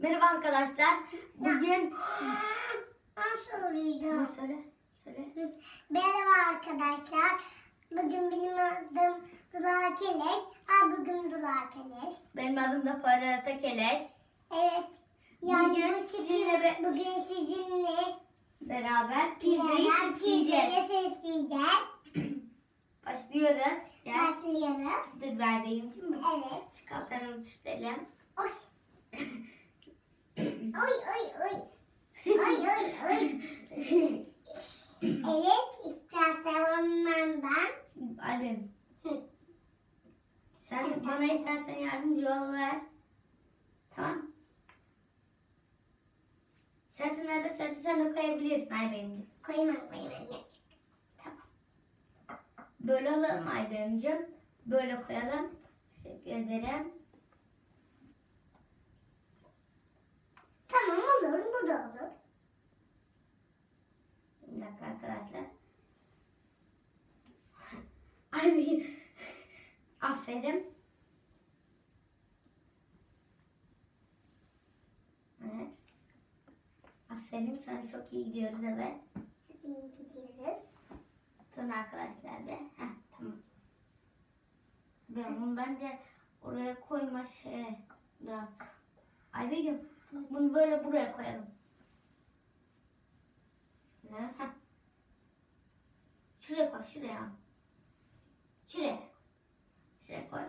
Merhaba arkadaşlar. Bugün Ben. Dur, söyle. Söyle. Merhaba arkadaşlar. Bugün benim adım Dula Keleş. Ha bugün Dula Keleş. Benim adım da Parata Keleş. Evet. Yani Bugün bu sizin- sizinle be- bugün sizinle Beraber pizzayı süsleyeceğiz. süsleyeceğiz. Başlıyoruz. Gel. Başlıyoruz. Dur ver benim için mi? Evet. Çıkaltarımı süsleyelim. Oy. oy oy oy. Oy oy oy. evet. istersen ondan ben. Hı. Sen bana istersen yardımcı ol ver. Tamam. İstersen nerede sen sen de koyabilirsin Aybemciğim. Koyma koyma anne. Tamam. Böyle alalım Aybemciğim. Böyle koyalım. Teşekkür ederim. Tamam olur. Bu da olur. Bir dakika arkadaşlar. Ay Aferin. Evet. Aferin. Şu an çok iyi gidiyoruz evet. İyi gidiyoruz. Sonra arkadaşlar bir. Heh, tamam. Ben bunu bence oraya koyma şey. Dur. Ay Begüm bunu böyle buraya koyalım. Şöyle. Heh. Şuraya koy şuraya. Şuraya. Şuraya koy.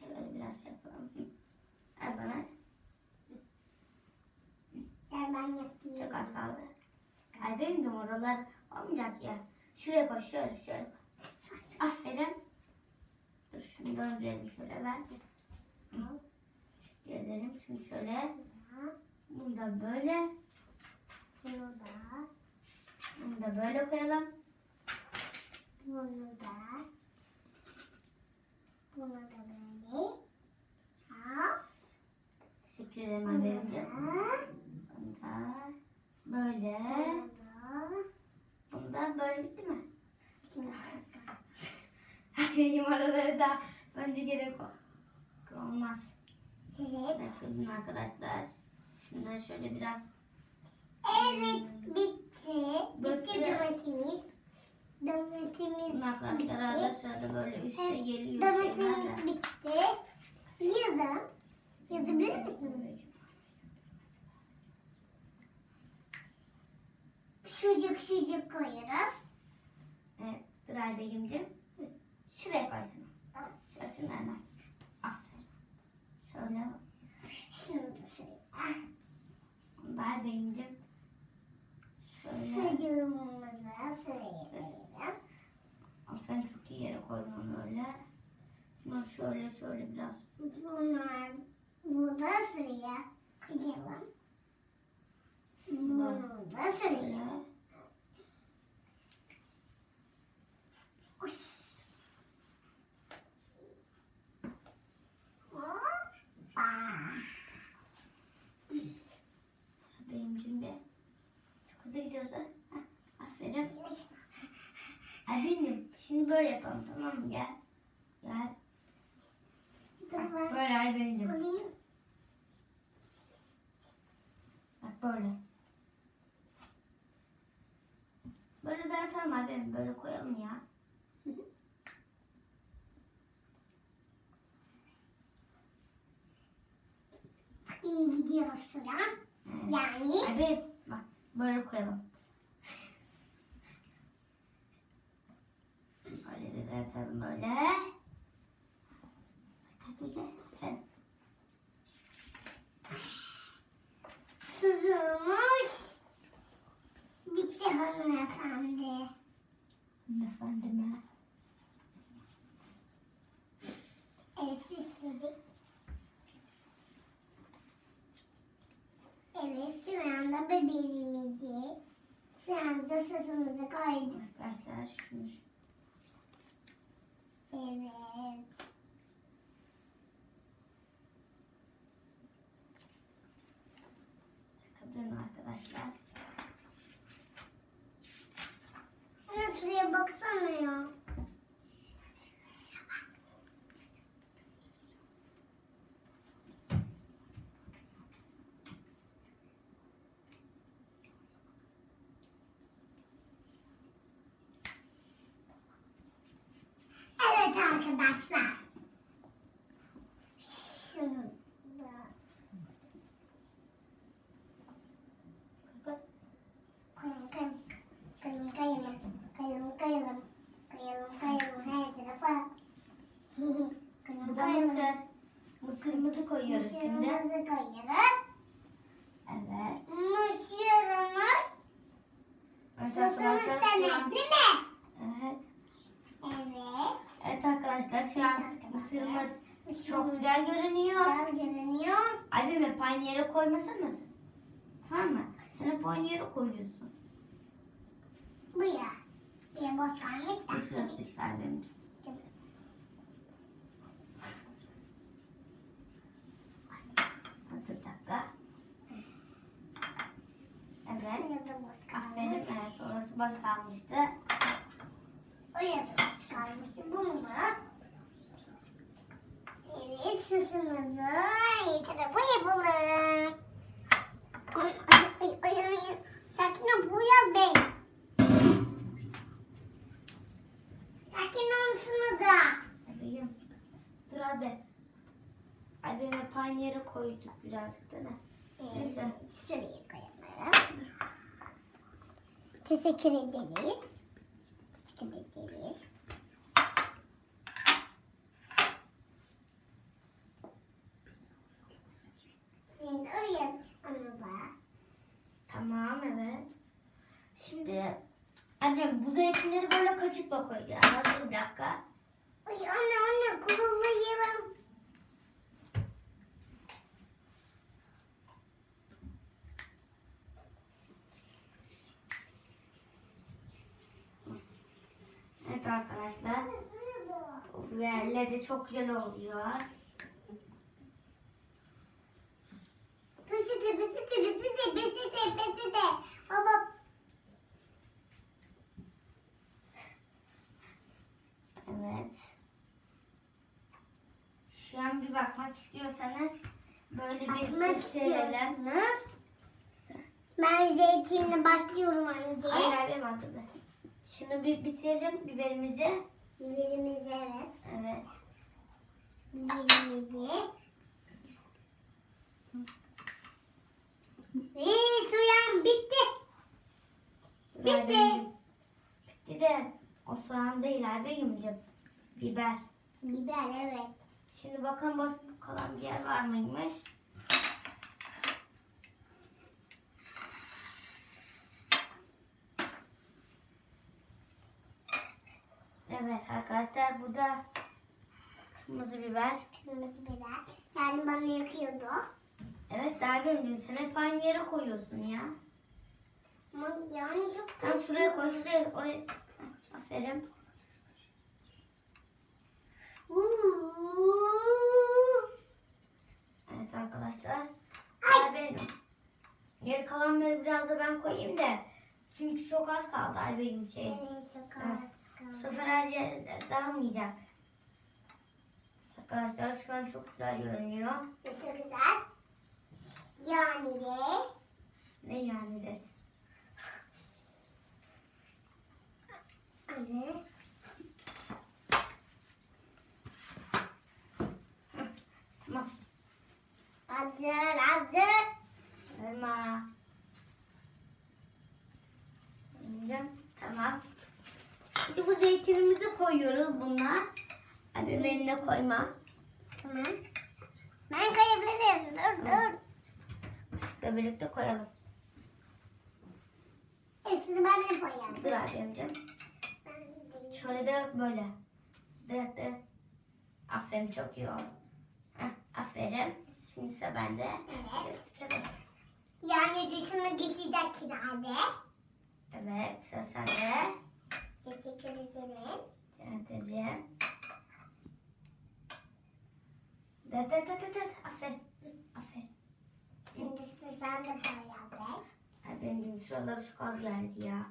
Şöyle biraz şey yapalım. Ver bana. Sen ben yapayım. Çok az kaldı. Ay benim de oralar olmayacak ya. Şuraya koy şöyle şöyle. Aferin. Dur şunu döndürelim şöyle. Teşekkür ederim. Şimdi şöyle. Bunu da böyle. Bunu da. Bunu da böyle koyalım. Bunu da. Bunu da böyle. Ha. Teşekkür ederim Alberimciğim. da. Bunu da böyle. Bunu da. Böyle bitti mi? Benim oraları da önce gerek olmaz. Evet. Bakın arkadaşlar. Şunları şöyle biraz Evet bitti. Bitti Bitti. domatimiz. Domatimiz Bunun arkadaşlar arada bitti. sırada böyle üstte Evet, geliyor şeyler de. bitti. Yazın. Yazabilir misiniz? Sucuk sucuk koyuyoruz. Evet, Dıray Begim'cim. Şuraya koysana. Tamam. Şurasını hemen. Aferin. Şöyle. Şimdi şuraya. Dıray Begim'cim. Şöyle. Sucuğumuzu sıraya koyuyoruz. Aferin çok iyi yere koydun öyle. Bunu şöyle şöyle biraz. Bunlar bunu da sıraya koyalım. Bunu da. Şöyle. Oy. Hoppa. Begim'cim de. Çok hızlı gidiyoruz ha. Heh, Aferin. Benim. Şimdi böyle yapalım tamam mı? Gel. Gel. Bak, Böyle ay benim. koyayım. Bak böyle. Böyle dağıtalım abi benim. Böyle koyalım ya. İyi gidiyoruz. Evet. Yani Abi bak böyle koyalım. Dağıtalım böyle. Suyumuz bitti hanımefendi. Efendime. Evet süsledik. Evet şu anda bebeğimizi şu anda sosumuzu koyduk. Arkadaşlar şunu Evet. Durun arkadaşlar. Şuraya baksana ya. Evet arkadaşlar. Şunu da koyalım koyalım. Koyalım koyalım. Koyalım koyalım. Koyalım koyalım her tarafa. Da koyalım. mısır. Mısırımızı koyuyoruz şimdi. Mısırımızı koyuyoruz. Evet. Mısırımız. Evet Sosumuz arkadaşlar da şu an. ne? Değil mi? Evet. Evet. Evet arkadaşlar şu an mısırımız Mısırımız çok güzel görünüyor. Güzel görünüyor. Abim hep aynı yere koymasanız. Tamam mı? Sen hep aynı yere koyuyorsun. Bu ya. Bir boş kalmış da. Sürü bir abim. Dur dakika. Evet. Boş. Aferin. Evet orası boş kalmıştı. Oraya da boş kalmıştı. Bu mu? Evet süsümüzü iyi tarafa yapalım. Ay ay ay ay. ay. Sakin ol Buyaz Bey. Sakin olmuşsunuz da. Abim. Dur abi. Abim hep aynı yere koyduk birazcık da ne? Neyse. Şuraya koyalım. Teşekkür ederiz. Teşekkür ederiz. Şimdi oraya da. Tamam evet. Şimdi annem bu zeytinleri böyle kaşıkla koyacağız. Dur bir dakika. Ay anne anne kullanayım. Evet arkadaşlar. Bu biberle de çok güzel oluyor. Peçete, peçete, peçete, peçete, peçete. Baba Evet. Şu an bir bakmak istiyorsanız böyle bir gösterelim. Ben zeytinle başlıyorum önce. Hayır hayır mantıklı. Şunu bir bitirelim biberimizi. Biberimizi evet. Evet. Biberimizi. Ve soğan bitti. Bitti. benim. Bitti de o soğan değil abimciğim. Biber. Biber evet. Şimdi bakalım boş kalan bir yer var mıymış? Evet arkadaşlar bu da kırmızı biber. Kırmızı biber. Yani bana yakıyordu. Evet daha benim sen hep aynı yere koyuyorsun ya. Ama yani çok Tam şuraya koy şuraya oraya. Aferin. Evet arkadaşlar. Benim. Geri kalanları biraz da ben koyayım da. Çünkü çok az kaldı ay benim şey. Evet çok az Bu kaldı. sefer her yere dağılmayacak. Arkadaşlar şu an çok güzel görünüyor. Çok güzel. Yani de Ne yani des? anne. Tamam. Hazır hazır. Elma. Yiyeceğim. Tamam. Şimdi bu zeytinimizi koyuyoruz bunlar. Hadi eline koyma. Tamam. Ben koyabilirim. Dur dur. Kaşıkla birlikte koyalım. Hepsini ben de koyayım. Dur. Ben de- Şöyle de böyle. De de. Aferin çok iyi oldu. Heh, aferin. Şimdi sıra bende. Evet. Sıkalım. Yani dışını geçecek kirade. Evet sıra sende. Teşekkür ederim. Deneteceğim. De de de de de. Aferin. Aferin. Şimdi sen de koyalım. Ay benim şuraları çok az geldi ya.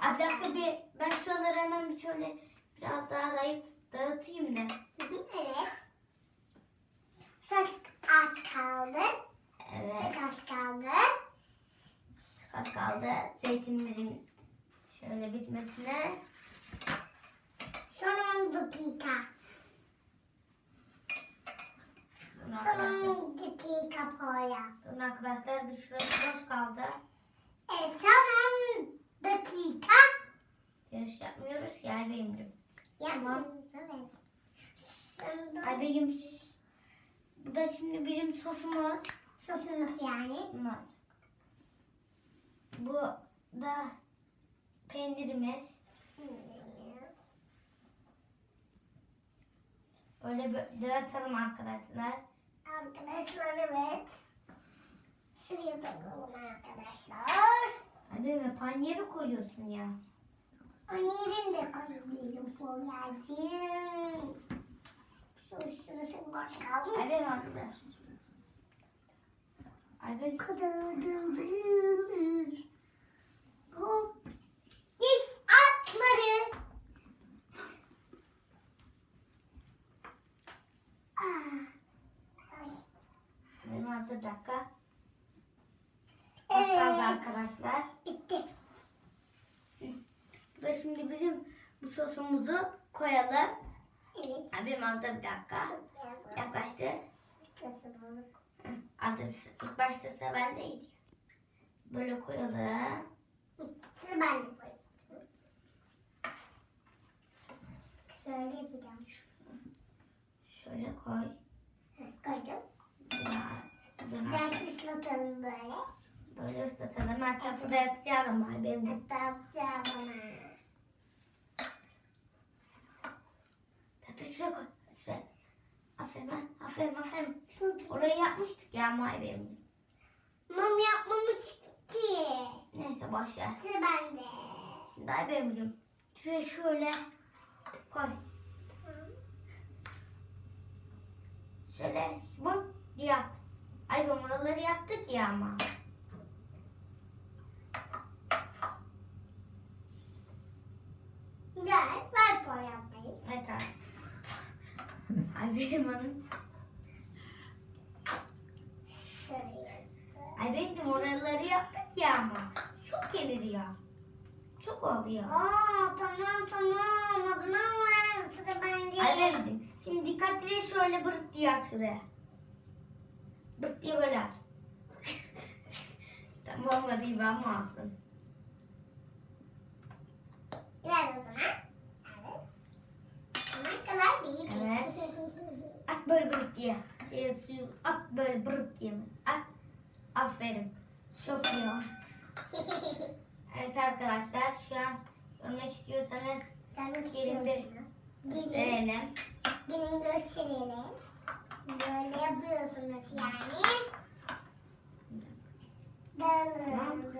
Ay bir dakika bir ben şuraları hemen bir şöyle biraz daha dağıt, dağıtayım da. Evet. Çok az kaldı. Evet Çok az kaldı. çok az kaldı. Zeytinimizin şöyle bitmesine. Son 10 dakika. Durun arkadaşlar. Son dakika Poyraz. Durun arkadaşlar bir şurası boş kaldı. E, son dakika. Yarış yapmıyoruz ya Beygim'cim. Tamam. Beygim bu da şimdi bizim sosumuz. sosumuz yani. Bunlar. Bu da peynirimiz. Öyle bir dağıtalım arkadaşlar. Arkadaşlar evet. Şuraya takalım arkadaşlar. Hadi ve panyere koyuyorsun ya. Onun yerini de koyabilirim Poyraz'cığım. Şu üstüne boş kalmış. Hadi arkadaşlar. Hadi kadar Hop. Diz atları. Ah. Ay. benim altı dakika. Boş kaldı Evet. arkadaşlar. Bitti. Bu da şimdi bizim bu sosumuzu koyalım. Evet. Hadi benim altı dakika. Yaklaştır. Altı ilk başta sıra bendeydi. Böyle koyalım. Sıra ben de koyayım. Şöyle yapacağım. Şöyle koy. Koydum. Biraz ıslatalım böyle. Böyle ıslatalım. Her tarafı da yakacağım ama benim yapacağım ona. Şuraya koy. Şuraya. Aferin ha. Aferin aferin. Orayı yapmıştık ya May benim. Mum yapmamış ki. Neyse boş ver. Sıra bende. Şimdi ay benim. Şuraya şöyle koy. Şöyle bu diye at. Ay ben oraları yaptık ya ama. Gel ver por yapmayı. Evet abi. Şöyle. Ay benim oraları yaptık ya ama. Çok gelir ya. Çok oldu ya. Aa tamam tamam. O zaman. Sıra bende. Ay benim. Şimdi dikkatli şöyle bırt diye at şuraya. Bırt diye böyle at. Tam olmadı gibi ama olsun. Ver o zaman. Evet. Ama kadar değil. Evet. At böyle bırt diye. Şey, suyu at böyle bırt diye? At. Aferin. Çok iyi oldu. Evet arkadaşlar şu an görmek istiyorsanız Gelmek gelin bir gösterelim. Gelin gösterelim. Böyle yapıyorsunuz yani. Dağılırınızı.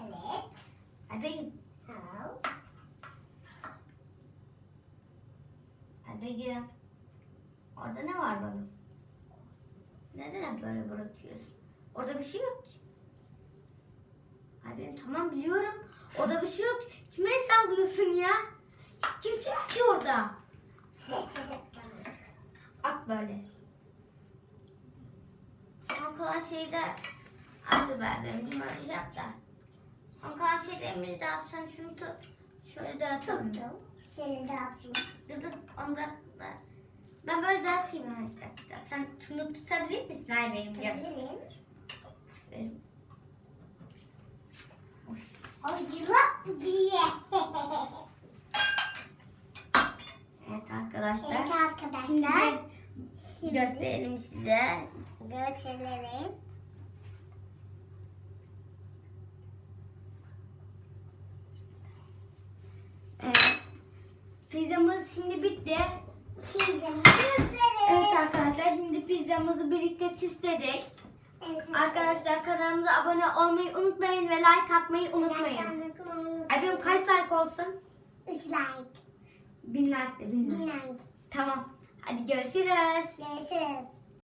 Evet. Ay benim. Tamam. Orada ne var balım? Neden hep böyle bırakıyorsun? Orada bir şey yok ki. Ay benim tamam biliyorum. Orada bir şey yok. Kime sallıyorsun ya? Kimse yok ki orada. At böyle. Son kalan şeyde Hadi ver benim böyle yap da. Son kalan şeylerimizi de at. Sen şunu tut. Şöyle dağıtalım. Tuttum. Şöyle dağıtayım. Dur dur onu bırak. bırak. Ben böyle dağıtayım hemen bir dakika. Sen şunu tutabilir misin? Ay benim. Tutabilirim. Aferin. Acıla diye. Evet arkadaşlar. Evet Şimdi arkadaşlar. Şimdi gösterelim size. Gösterelim. Evet. Pizzamız şimdi bitti. Pizzamı gösterelim. Evet arkadaşlar şimdi pizzamızı birlikte süsledik. Arkadaşlar kanalımıza abone olmayı unutmayın ve like atmayı unutmayın. Ay benim kaç like olsun? 3 like. Bin like de bin like. Bir like. Tamam. Hadi görüşürüz. Görüşürüz.